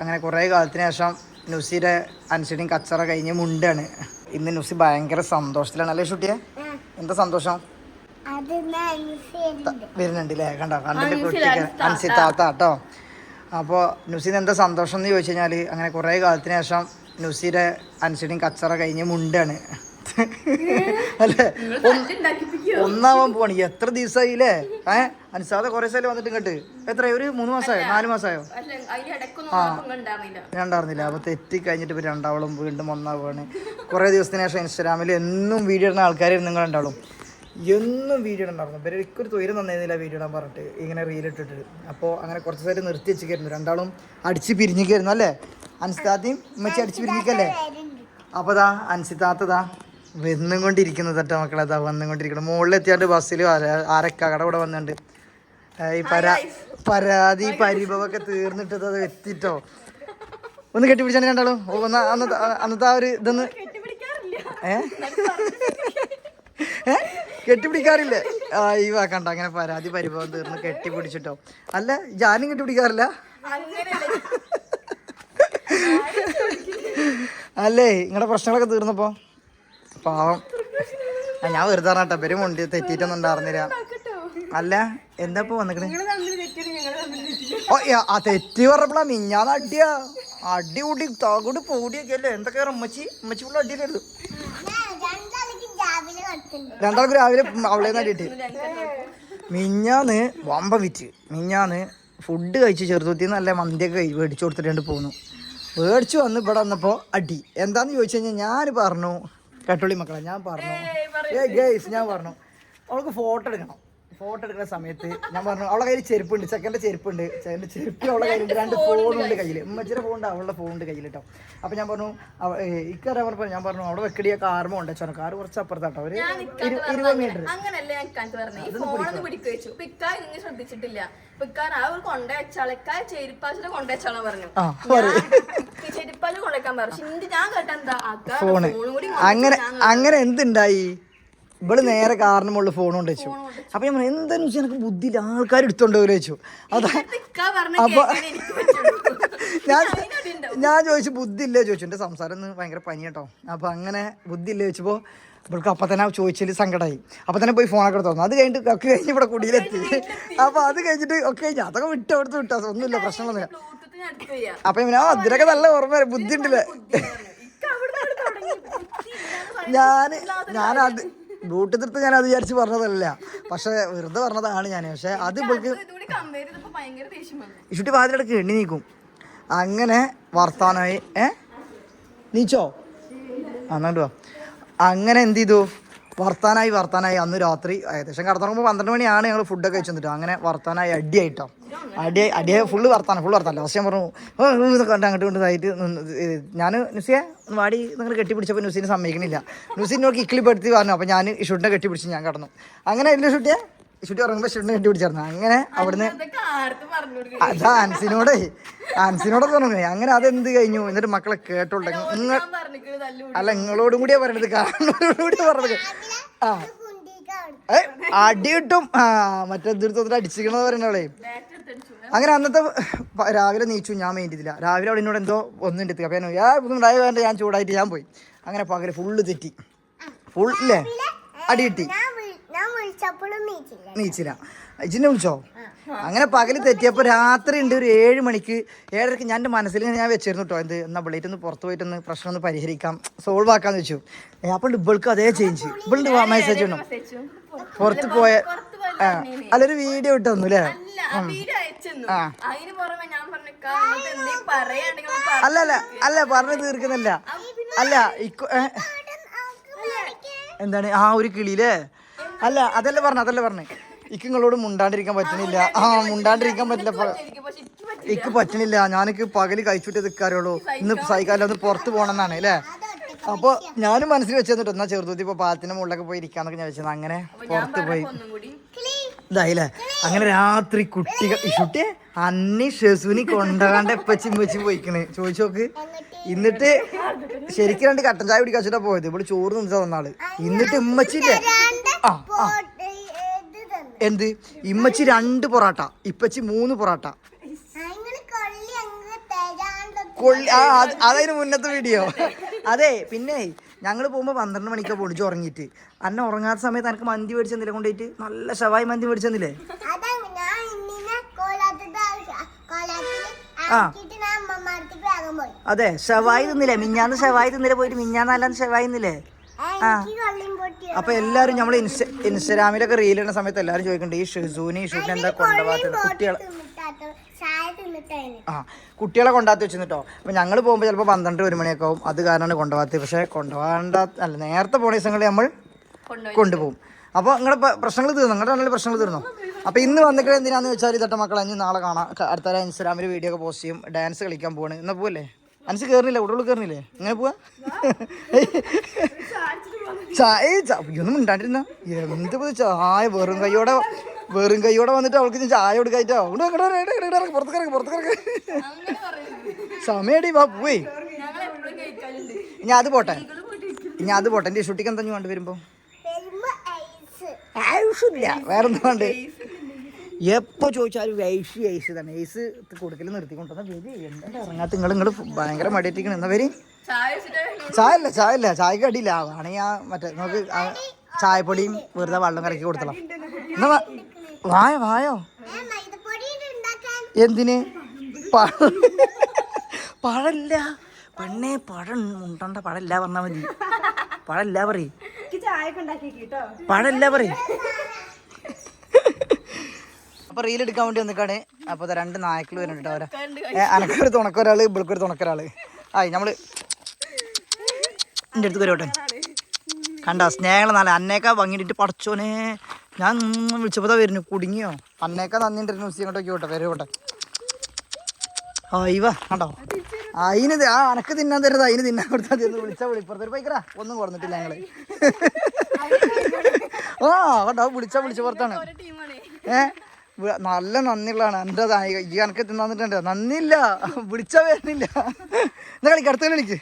അങ്ങനെ കുറേ കാലത്തിന് ശേഷം നുസിയുടെ അനുസരിച്ചും കച്ചറ കഴിഞ്ഞ് മുണ്ടാണ്. ഇന്ന് നുസി ഭയങ്കര സന്തോഷത്തിലാണ് അല്ലേ ഷുട്ടിയെ? എന്താ സന്തോഷം? വരുന്നുണ്ട്. അല്ലേ കണ്ടോ കണ്ടിട്ട് കുട്ടിക്ക് താത്ത. കേട്ടോ. അപ്പോൾ നുസിന് എന്താ സന്തോഷം എന്ന് ചോദിച്ചു കഴിഞ്ഞാൽ അങ്ങനെ കുറേ കാലത്തിന് ശേഷം നുസിയുടെ അനുസരിച്ചും കച്ചറ കഴിഞ്ഞ് മുണ്ടാണ്. അല്ലേ? ഒന്നാവാൻ പോവാണ്. എത്ര ദിവസമായില്ലേ ഏഹ് അനുസാദ കുറേ സ്ഥലം വന്നിട്ട് ഇങ്ങോട്ട്? എത്രയോ ഒരു മൂന്ന് മാസമായോ? നാല് മാസമായോ? ആ. ഉണ്ടായിരുന്നില്ല അപ്പൊ തെറ്റി കഴിഞ്ഞിട്ട് ഇപ്പൊ രണ്ടാവളും വീണ്ടും ഒന്നാവുകയാണ് കുറേ ദിവസത്തിന് ശേഷം ഇൻസ്റ്റാഗ്രാമിൽ എന്നും വീഡിയോ ഇടുന്ന ആൾക്കാർ നിങ്ങൾ രണ്ടാളും എന്നും വീഡിയോ ഉണ്ടായിരുന്നു പേര് ഒരിക്കലും തൊയിരം തന്നേന്നില്ല വീഡിയോ ഇടാൻ പറഞ്ഞിട്ട്. ഇങ്ങനെ റീൽ ഇട്ടിട്ട്. അപ്പോൾ അങ്ങനെ കുറച്ച് നേരം നിർത്തി വെച്ചിരുന്നു രണ്ടാളും അടിച്ച് പിരിഞ്ഞിക്കായിരുന്നു അല്ലേ? അൻസിതാത്തയും ഉമ്മച്ചി അടിച്ച് പിരിഞ്ഞിക്കല്ലേ അപ്പോൾ ദാ അൻസിതാത്തതാ വന്നും കൊണ്ടിരിക്കുന്നത് തട്ട മക്കളെ. അതാ വന്നുകൊണ്ടിരിക്കണം മുകളിലെത്തിയാണ്ട് ബസ്സിൽ ആരക്കാകട കൂടെ വന്നിട്ടുണ്ട്. ഏ, ഈ പരാ പരാതി പരിഭവമൊക്കെ തീർന്നിട്ട് അത് എത്തിട്ടോ. ഒന്ന് കെട്ടിപ്പിടിച്ചാണ് ഓ, ഒന്ന് അന്നത്തെ അന്നത്തെ ആ ഒരു ഇതൊന്ന് ഏ? കെട്ടിപ്പിടിക്കാറില്ലേ. ആ ഈ വാക്കണ്ട അങ്ങനെ പരാതി പരിഭവം തീർന്ന് കെട്ടിപ്പിടിച്ചിട്ടോ. അല്ല ഞാനും കെട്ടിപ്പിടിക്കാറില്ല? അല്ലേ നിങ്ങളുടെ പ്രശ്നങ്ങളൊക്കെ തീർന്നപ്പോ? പാവം. ഞാൻ വെറുതെ പറഞ്ഞാട്ടെ പേര് മുണ്ടി തെറ്റിയിട്ടൊന്നും ഉണ്ടായിരുന്നില്ല അല്ല എന്താ ഇപ്പൊ വന്നിക്കണേ? ഓ ആ തെറ്റി പറഞ്ഞപ്പോഴാ മിഞ്ഞാന്ന് അടിയാ. അടി കൂടി തകുടി പൂടിയൊക്കെ അല്ലേ? എന്തൊക്കെ അമ്മച്ചി അമ്മച്ചി ഫുള്ള് അടിയിലായിരുന്നു രണ്ടാൾക്ക് രാവിലെ അവളെ നടിയിട്ട് മിഞ്ഞാന്ന് വമ്പ വിറ്റ്. മിഞ്ഞാന്ന് ഫുഡ് കഴിച്ച് ചെറുതുത്തി നല്ല മന്തിയൊക്കെ മേടിച്ചു കൊടുത്തിട്ട് പോന്നു. മേടിച്ചു വന്ന് ഇവിടെ വന്നപ്പോൾ അടി. എന്താന്ന് ചോദിച്ചു കഴിഞ്ഞാൽ ഞാൻ പറഞ്ഞു കട്ടോളി മക്കളെ ഞാൻ പറഞ്ഞു. ഏ ഗേസ് ഞാൻ പറഞ്ഞു. അവൾക്ക് ഫോട്ടോ എടുക്കണം. ഫോട്ടോ എടുക്കുന്ന സമയത്ത് ഞാൻ പറഞ്ഞു അവളെ കയ്യിൽ ചെരുപ്പുണ്ട് ചെക്കന്റെ ചെരുപ്പുണ്ട് ചെക്കന്റെ ചെരുപ്പ് അവളെ കയ്യിൽ രണ്ട് ഫോണുണ്ട് കയ്യിൽ ഉമ്മച്ചിയുടെ ഫോണുണ്ട് അവളുടെ ഫോണുണ്ട് കയ്യിൽ കേട്ടോ അപ്പം ഞാൻ പറഞ്ഞു ഇക്കറിയാൻ പറഞ്ഞു ഞാൻ പറഞ്ഞു അവിടെ വെക്കടിയ കാർമ ഉണ്ട് ചോ കാർ കുറച്ച് അപ്പുറത്താട്ടോ ഒരു ഇരു- ഇരുപത് മീറ്റർ. അങ്ങനല്ല ഞാൻ ഈ ഫോണൊന്ന് വെച്ചു ശ്രദ്ധിച്ചിട്ടില്ല. ആ ഒരു ചെരുപ്പാച്ചിട്ട് കൊണ്ട പറഞ്ഞു. ഞാൻ കേട്ടെന്താ ഫോണും കൂടി അങ്ങനെ അങ്ങനെ എന്തുണ്ടായി? ഇവൾ നേരെ കാറിന് മുകളിൽ ഫോൺ കൊണ്ട് വെച്ചു. അപ്പൊ ഞാൻ പറഞ്ഞു എന്താന്ന് വെച്ചാൽ എനിക്ക് ബുദ്ധിയില്ല ആൾക്കാർ എടുത്തോണ്ട് പോയി വെച്ചു. അതാ അപ്പൊ. ഞാൻ ഞാൻ ചോദിച്ചു ബുദ്ധി ഇല്ലേ? ചോദിച്ചു. എന്റെ സംസാരം ഭയങ്കര പനി കേട്ടോ അപ്പൊ അങ്ങനെ ബുദ്ധി ഇല്ലേ ചോദിച്ചപ്പോൾ ഇവൾക്ക് അപ്പൊ തന്നെ ചോദിച്ചതിൽ സങ്കടമായി അപ്പൊ തന്നെ പോയി ഫോണൊക്കെ എടുത്തു അത് കഴിഞ്ഞിട്ട് ഒക്കെ കഴിഞ്ഞ് ഇവിടെ കുടിയിലെത്തി. അപ്പൊ അത് കഴിഞ്ഞിട്ട് ഒക്കെ കഴിഞ്ഞു അതൊക്കെ വിട്ട് അവിടുത്തെ വിട്ടാ. ഒന്നുമില്ല പ്രശ്നമൊന്നുമില്ല ഞാൻ അപ്പൊ ഇവനാ അതിനൊക്കെ നല്ല ഓർമ്മ വരും. ബുദ്ധി ഉണ്ടല്ലേ? ഇല്ലാന്ന് ഞാൻ ഞാനത് ബ്ലൂടൂത്ത് എടുത്ത് ഞാൻ അത് വിചാരിച്ച് പറഞ്ഞതല്ല. പക്ഷെ വെറുതെ പറഞ്ഞതാണ് ഞാൻ പക്ഷെ അത് ഇവൾക്ക് ഇഷുട്ടി വാതിലടക്ക് എണ്ണി നീക്കും. അങ്ങനെ വർത്താനായി ഏ? നീച്ചോ? അന്നോണ്ട് വാ. അങ്ങനെ എന്ത് ചെയ്തു? വർത്താനായി വർത്താനായി. അന്ന് രാത്രി ഏകദേശം കടത്തുറങ്ങുമ്പോൾ പന്ത്രണ്ട് മണിയാണ് ഞങ്ങൾ ഫുഡൊക്കെ വെച്ചു തന്നിട്ടോ അങ്ങനെ വർത്താനായി അടിയായിട്ടോ. അടി അടിയെ ഫുള്ള് വർത്താനം ഫുള്ള് വർത്താനം. ലാസ്റ്റ് ഞാൻ പറഞ്ഞു എന്നൊക്കെ കണ്ട് അങ്ങോട്ട് കൊണ്ടായിട്ട് ഞാൻ നുസിയെ വാടി നിങ്ങൾ കെട്ടിപ്പിടിച്ചപ്പോൾ നുസിനെ സമ്മതിക്കണില്ല. നുസിനോട് നോക്കി ഇക്കിളിപ്പെടുത്തി പറഞ്ഞു അപ്പോൾ ഞാൻ ഇഷുട്ടിനെ കെട്ടിപ്പിടിച്ച് ഞാൻ കടന്നു. അങ്ങനെ ഇല്ല ഷുട്ടിയെ ഇഷുട്ടി ഇറങ്ങുമ്പോൾ ഷുട്ടിനെ കെട്ടിപ്പിടിച്ചായിരുന്നു. അങ്ങനെ അവിടുന്ന് അതാ അൻസിനോടെ അൻസിനോടെ പറഞ്ഞു അങ്ങനെ അതെന്ത് കഴിഞ്ഞു? എന്നിട്ട് മക്കളെ കേട്ടോട്ടെ നിങ്ങൾ അല്ല നിങ്ങളോടും കൂടിയാ പറയണത് കാരണോടും കൂടിയാ പറഞ്ഞത് ആ. ഏ അടി കിട്ടും ആ മറ്റേ ദുരിതത്തിൽ അടിച്ചിരിക്കണത് പറയണവളേ അങ്ങനെ അന്നത്തെ രാവിലെ നീച്ചു ഞാൻ മെയിൻ ചെയ്തില്ല. രാവിലെ അവിടെ എന്നോട് എന്തോ ഒന്നും എടുത്തു അപ്പം ഞാൻ ഇതൊന്നും ഉണ്ടായി വേണ്ട ഞാൻ ചൂടായിട്ട് ഞാൻ പോയി. അങ്ങനെ പകൽ ഫുള്ള് തെറ്റി. ഫുൾ ഇല്ലേ അടി കിട്ടി. നീച്ചില്ല. ഇജിനെ വിളിച്ചോ? അങ്ങനെ പകൽ തെറ്റിയപ്പോൾ രാത്രി ഉണ്ട് ഒരു ഏഴ് മണിക്ക് ഏഴരക്ക് ഞാൻ എന്റെ മനസ്സിൽ ഞാൻ വെച്ചിരുന്നു കേട്ടോ എന്ത്? എന്നാ ബിളേറ്റ് ഒന്ന് പുറത്ത് പോയിട്ടൊന്ന് പ്രശ്നം ഒന്ന് പരിഹരിക്കാം സോൾവ് ആക്കാന്ന് വെച്ചു. അപ്പോൾ ഇവൾക്ക് അതേ ചേഞ്ച് ഇവളുണ്ട് മെസ്സേജ് ഉണ്ടോ പുറത്ത് പോയ അല്ലൊരു വീഡിയോ ഇട്ട് അല്ലേ അല്ല. അല്ല അല്ല അല്ല പറഞ്ഞു തീർക്കുന്നില്ല. അല്ല എന്താണ് ആ ഒരു കിളിയിലേ? അല്ല അതല്ല പറഞ്ഞു അതല്ല പറഞ്ഞു. ഇക്ക് നിങ്ങളോട് മുണ്ടാണ്ടിരിക്കാൻ പറ്റണില്ല ആ മുണ്ടാണ്ടിരിക്കാൻ പറ്റില്ല. ഇപ്പൊ. ഇക്ക് പറ്റണില്ല ഞാനിക്ക് പകൽ കഴിച്ചിട്ട് നിൽക്കാറുള്ളൂ ഇന്ന് സൈക്കാലം ഒന്ന് പുറത്ത് പോകണമെന്നാണ് അല്ലേ? അപ്പോൾ ഞാനും മനസ്സിൽ വെച്ചിരുന്നു എന്നാ ചെറുതൂത്തി ഇപ്പോൾ പാലത്തിന്റെ മുകളിലൊക്കെ പോയി ഇരിക്കാന്നൊക്കെ ഞാൻ വെച്ചത്. അങ്ങനെ പുറത്ത് പോയി. ഒന്നും കൂടി ഇതായില്ലേ? അങ്ങനെ രാത്രി കുട്ടികൾ ഇഷുട്ടി അന്നി ഷെസുനി കൊണ്ടാണ്ട് എപ്പച്ചും വെച്ച് പോയിക്കണ്. ചോദിച്ചു നോക്ക്. എന്നിട്ട് ശരിക്കും രണ്ട് കട്ടൻ ചായ കുടിക്കാൻ വെച്ചിട്ടാ പോയത്. ഇവിടെ ചോറ് നിന്നിട്ട് തന്നാൾ എന്നിട്ട് ഉമ്മച്ചില്ലേ ആ ആ. എന്ത്? ഇമ്മച്ചി രണ്ട് പൊറാട്ട. ഇപ്പച്ചി മൂന്ന് പൊറാട്ട. കൊള്ളി ആ അതായത് മുന്നത്തെ വീഡിയോ. അതെ പിന്നെ ഞങ്ങൾ പോകുമ്പോൾ പന്ത്രണ്ട് മണിക്കാണ് പൊളിച്ച് ഉറങ്ങിയിട്ട്. അന്നെ ഉറങ്ങാത്ത സമയത്ത് എനിക്ക് മന്തി മേടിച്ചെന്നില്ല കൊണ്ടുപോയിട്ട് നല്ല ശവായി മന്തി മേടിച്ചെന്നില്ലേ ആ. അതെ ഷവായി തിന്നില്ലേ? മിഞ്ഞാന്ന് ഷവായി തിന്നില്ലേ പോയിട്ട്? മിഞ്ഞാന്നല്ലാന്ന് ഷവായി തിന്നില്ലേ? ആ, അപ്പൊ എല്ലാരും നമ്മൾ ഇൻസ്റ്റ ഇൻസ്റ്റാഗ്രാമിലൊക്കെ റീൽ ഇടുന്ന സമയത്ത് എല്ലാരും ചോദിക്കുന്നുണ്ട് ഈ ഷിസൂനി ഷൂട്ടിന് എന്താ കൊണ്ടുപോകാത്തത് തിന്നിട്ടായിരുന്നു ആ കുട്ടികളെ കൊണ്ടാത്തി വെച്ചിട്ടോ അപ്പൊ ഞങ്ങൾ പോകുമ്പോൾ ചിലപ്പോൾ പന്ത്രണ്ട് ഒരു മണിയൊക്കെ ആവും അത് കാരണമാണ് കൊണ്ടുപോകാത്തത്. പക്ഷേ കൊണ്ടുപോകാണ്ട അല്ല നേരത്തെ പോണ ദിവസങ്ങളിൽ നമ്മൾ കൊണ്ടുപോകും. അപ്പോൾ നിങ്ങളുടെ പ്രശ്നങ്ങൾ തീർന്നു? നിങ്ങളുടെ നല്ല പ്രശ്നങ്ങൾ തീർന്നു? അപ്പോൾ ഇന്ന് വന്നിട്ട് എന്തിനാന്ന് വെച്ചാൽ ഇതട്ട മക്കളെ ഇനി നാളെ കാണാം. അടുത്ത ഇൻസ്റ്റാഗ്രാമിൽ വീഡിയോ ഒക്കെ പോസ്റ്റ് ചെയ്യും. ഡാൻസ് കളിക്കാൻ പോവാണ്. എന്നാ പോവല്ലേ? അൻസ് കയറുന്നില്ല ഉടുള്ളു കയറുന്നില്ലേ ഇങ്ങനെ പോവാ? ചായ ഒന്നും ഉണ്ടാണ്ടിരുന്ന എന്ത് ചായ വെറും കൈയോടെ വെറും കൈയോടെ വന്നിട്ട് അവൾക്ക് ചായ കൊടുക്കായിട്ടോ. പുറത്തേക്ക് പുറത്തേക്ക് പറയുന്നത് സമയടി വാ പോയി. ഇനി അത് പോട്ടെ. ഇനി അത് പോട്ടെ. എന്റെ ഷുട്ടിക്ക് എന്താ വേണ്ടി വരുമ്പോ? ആയുഷില്ല ഐസ് ആവശ്യമില്ല വേറെ എന്താ വേണ്ടേ? എപ്പോ ചോദിച്ചാലും ഐസ് ഐസ് തന്നെ ഐസ് കൊടുക്കൽ നിർത്തിക്കൊണ്ടുവന്ന വരി എന്താ ഇറങ്ങാത്ത നിങ്ങൾ നിങ്ങൾ ഭയങ്കര മടിയിട്ടിരിക്കണം എന്നാ വരി? ചായ ഇല്ല ചായ ഇല്ല. ചായക്ക് അടിയില്ല ആണെങ്കിൽ ആ മറ്റേ നമുക്ക് ചായപ്പൊടിയും വെറുതെ വെള്ളം കലക്കി കൊടുത്തலாம் എന്നാ വായോ വായോ. എന്തിന്? പഴ പഴല്ല. പെണ്ണെ പഴം ഉണ്ടണ്ട പഴല്ല പറഞ്ഞാ മതി. പഴല്ല പറയും. പഴല്ല പറയും. അപ്പൊ റീൽ എടുക്കാൻ വേണ്ടി വന്നിക്കാണ്. അപ്പൊ രണ്ട് നായ്ക്കൾ വരുന്നുണ്ട് അവരെ. അനക്കൊരു തുണക്കൊരാൾ ഇവൾക്കൊരു തുണക്കൊരാൾ. ആയി നമ്മൾ എന്റെ അടുത്ത് വരോട്ടെ കണ്ട സ്നേഹം നല്ല അന്നേക്കാ ഭംഗിയിട്ട് പടച്ചോനെ. ഞാൻ ഉം വിളിച്ചപ്പോ വരുന്നു കുടുങ്ങിയോ അന്നേക്കാ നന്ദിന്റെ ന്യൂസ് ഇങ്ങോട്ടേക്ക് വിട്ടെ ആ ഇവ കണ്ടോ അതിന് ആ അനക്ക് തിന്നാൻ തരുന്നത് അതിന് തിന്നാൻ കൊടുത്താൽ മതി വിളിച്ചാ വിളിപ്പുറത്തൊരു പൈക്കറാ ഒന്നും കുറഞ്ഞിട്ടില്ല ഞങ്ങൾ ആ കണ്ടോ വിളിച്ചാ വിളിച്ച പുറത്താണ് ഏ നല്ല നന്ദിയുള്ളതാണ് എന്റെ ഈ അനക്ക് തിന്നാന്നിട്ടുണ്ട് നന്ദിയില്ല വിളിച്ചാ വരുന്നില്ല എന്നാ കളിക്ക് അടുത്ത കളി കളിക്ക്